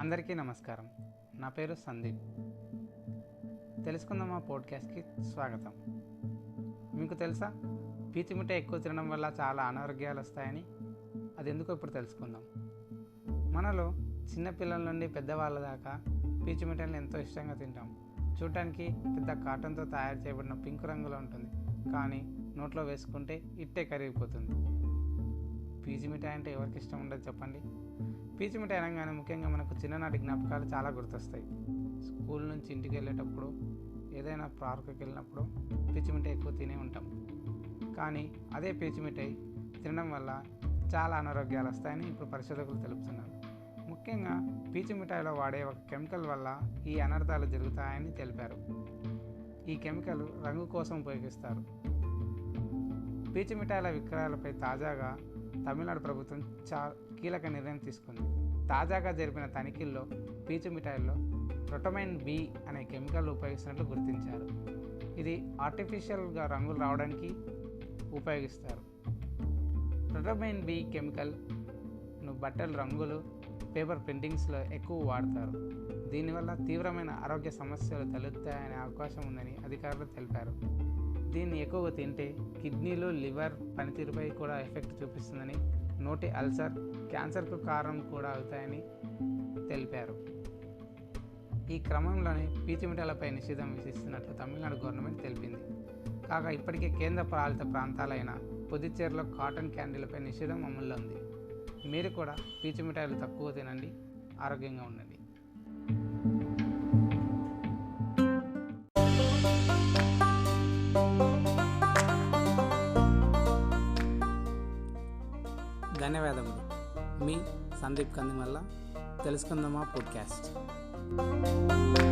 అందరికీ నమస్కారం. నా పేరు సందీప్. తెలుసుకుందాం మా పోడ్కాస్ట్కి స్వాగతం. మీకు తెలుసా? పీచు ఎక్కువ తినడం వల్ల చాలా అనారోగ్యాలు వస్తాయని అది ఎందుకో ఇప్పుడు తెలుసుకుందాం. మనలో చిన్నపిల్లల నుండి పెద్దవాళ్ళ దాకా పీచు ఎంతో ఇష్టంగా తింటాం. చూడటానికి పెద్ద కాటన్తో తయారు చేయబడిన పింక్ రంగులో ఉంటుంది. కానీ నోట్లో వేసుకుంటే ఇట్టే కరిగిపోతుంది. పీచు మిఠాయి అంటే ఎవరికి ఇష్టం ఉండదు చెప్పండి. పీచు మిఠాయి అనగానే ముఖ్యంగా మనకు చిన్ననాటి జ్ఞాపకాలు చాలా గుర్తొస్తాయి. స్కూల్ నుంచి ఇంటికి వెళ్ళేటప్పుడు ఏదైనా పార్కుకి వెళ్ళినప్పుడు పీచు మిఠాయి ఎక్కువ తినే ఉంటాం. కానీ అదే పీచు మిఠాయి తినడం వల్ల చాలా అనారోగ్యాలు వస్తాయని ఇప్పుడు పరిశోధకులు తెలుపుతున్నారు. ముఖ్యంగా పీచు మిఠాయిలో వాడే ఒక కెమికల్ వల్ల ఈ అనర్థాలు జరుగుతాయని తెలిపారు. ఈ కెమికల్ రంగు కోసం ఉపయోగిస్తారు. పీచు మిఠాయిల విక్రయాలపై తాజాగా తమిళనాడు ప్రభుత్వం చా కీలక నిర్ణయం తీసుకుంది. తాజాగా జరిపిన తనిఖీల్లో పీచు మిఠాయిల్లో రొటమైన్ బి అనే కెమికల్ ఉపయోగిస్తున్నట్లు గుర్తించారు. ఇది ఆర్టిఫిషియల్గా రంగులు రావడానికి ఉపయోగిస్తారు. రొటమైన్ బి కెమికల్ను బట్టల రంగులు పేపర్ ప్రింటింగ్స్లో ఎక్కువ వాడతారు. దీనివల్ల తీవ్రమైన ఆరోగ్య సమస్యలు తలెత్తాయనే అవకాశం ఉందని అధికారులు తెలిపారు. దీన్ని ఎక్కువగా తింటే కిడ్నీలో లివర్ పనితీరుపై కూడా ఎఫెక్ట్ చూపిస్తుందని నోటి అల్సర్ క్యాన్సర్కు కారణం కూడా అవుతాయని తెలిపారు. ఈ క్రమంలోనే పీచు మిఠాయిలపై నిషేధం విధిస్తున్నట్లు తమిళనాడు గవర్నమెంట్ తెలిపింది. కాగా ఇప్పటికే కేంద్ర పాలిత ప్రాంతాలైన పుదుచ్చేరిలో కాటన్ క్యాండీలపై నిషేధం అమల్లో ఉంది. మీరు కూడా పీచు మిఠాయిలు తక్కువ తినండి ఆరోగ్యంగా ఉండండి. ధన్యవాదములు. మీ సందీప్ కందిమల్ల. తెలుసుకుందామా పోడ్కాస్ట్.